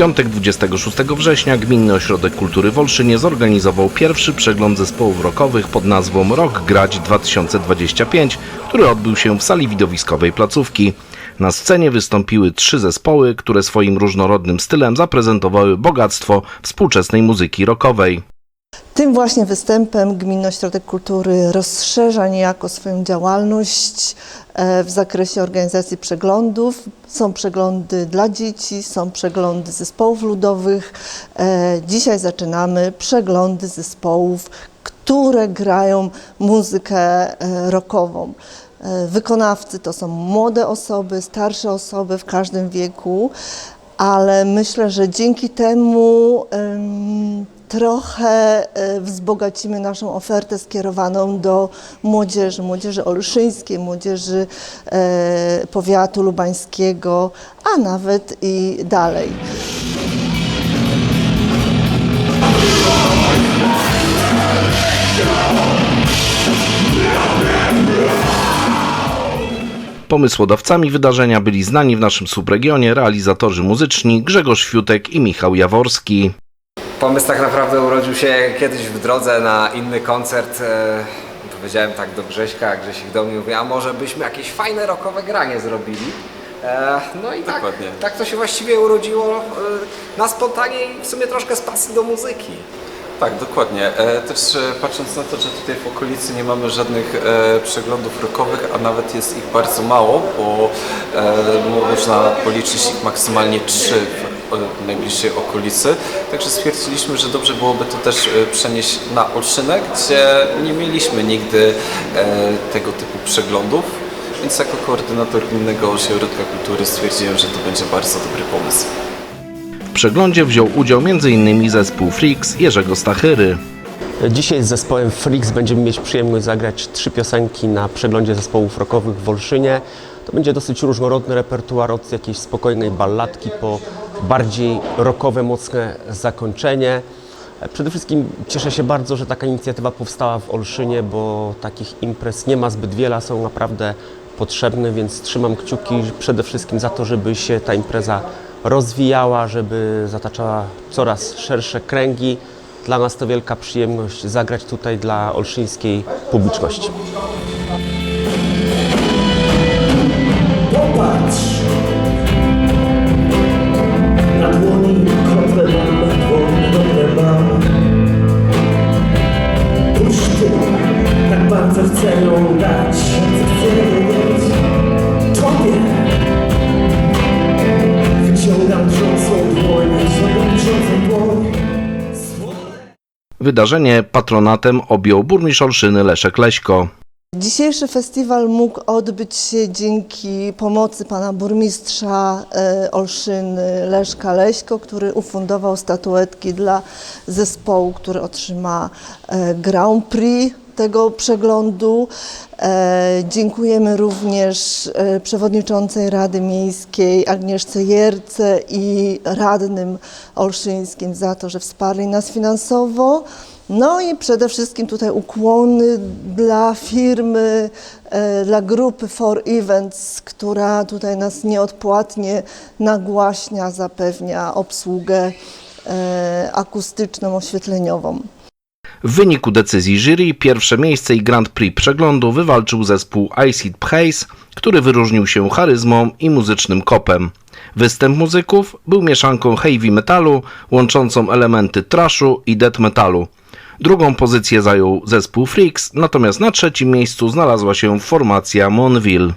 piątek 26 września Gminny Ośrodek Kultury w Olszynie zorganizował pierwszy przegląd zespołów rockowych pod nazwą Rock Grać 2025, który odbył się w sali widowiskowej placówki. Na scenie wystąpiły trzy zespoły, które swoim różnorodnym stylem zaprezentowały bogactwo współczesnej muzyki rockowej. Tym właśnie występem Gminny Ośrodek Kultury rozszerza niejako swoją działalność e, w zakresie organizacji przeglądów. Są przeglądy dla dzieci, są przeglądy zespołów ludowych. E, Dzisiaj zaczynamy przeglądy zespołów, które grają muzykę e, rockową. Wykonawcy to są młode osoby, starsze osoby w każdym wieku, ale myślę, że dzięki temu em, trochę e, wzbogacimy naszą ofertę skierowaną do młodzieży, młodzieży olszyńskiej, młodzieży e, powiatu lubańskiego, a nawet i dalej. Pomysłodawcami wydarzenia byli znani w naszym subregionie realizatorzy muzyczni Grzegorz Fiutek i Michał Jaworski. Pomysł tak naprawdę urodził się kiedyś w drodze na inny koncert. E, powiedziałem tak do Grześka, a Grzesiek do mnie mówi, a może byśmy jakieś fajne rockowe granie zrobili. E, no i tak, tak to się właściwie urodziło e, na spontanie i w sumie troszkę z pasji do muzyki. Tak, dokładnie. Też patrząc na to, że tutaj w okolicy nie mamy żadnych przeglądów rokowych, a nawet jest ich bardzo mało, bo można policzyć ich maksymalnie trzy w najbliższej okolicy. Także stwierdziliśmy, że dobrze byłoby to też e, przenieść na Olszynę, gdzie nie mieliśmy nigdy e, tego typu przeglądów. Więc jako koordynator Gminnego Ośrodka Kultury stwierdziłem, że to będzie bardzo dobry pomysł. W przeglądzie wziął udział m.in. zespół Freaks Jerzego Stachyry. Dzisiaj z zespołem Freaks będziemy mieć przyjemność zagrać trzy piosenki na przeglądzie zespołów rockowych w Olszynie. To będzie dosyć różnorodny repertuar od jakiejś spokojnej balladki po bardziej rockowe, mocne zakończenie. Przede wszystkim cieszę się bardzo, że taka inicjatywa powstała w Olszynie, bo takich imprez nie ma zbyt wiele, są naprawdę potrzebne, więc trzymam kciuki przede wszystkim za to, żeby się ta impreza rozwijała, żeby zataczała coraz szersze kręgi. Dla nas to wielka przyjemność zagrać tutaj dla olszyńskiej publiczności. Wydarzenie patronatem objął burmistrz Olszyny Leszek Leśko. Dzisiejszy festiwal mógł odbyć się dzięki pomocy pana burmistrza e, Olszyny Leszka Leśko, który ufundował statuetki dla zespołu, który otrzyma e, Grand Prix tego przeglądu. E, Dziękujemy również przewodniczącej Rady Miejskiej Agnieszce Jerce i radnym olszyńskim za to, że wsparli nas finansowo. No i przede wszystkim tutaj ukłony dla firmy, e, dla grupy For Events, która tutaj nas nieodpłatnie nagłaśnia, zapewnia obsługę e, akustyczną, oświetleniową. W wyniku decyzji jury pierwsze miejsce i Grand Prix przeglądu wywalczył zespół Acid Praise, który wyróżnił się charyzmą i muzycznym kopem. Występ muzyków był mieszanką heavy metalu łączącą elementy trashu i death metalu. Drugą pozycję zajął zespół Freaks, natomiast na trzecim miejscu znalazła się formacja Monville.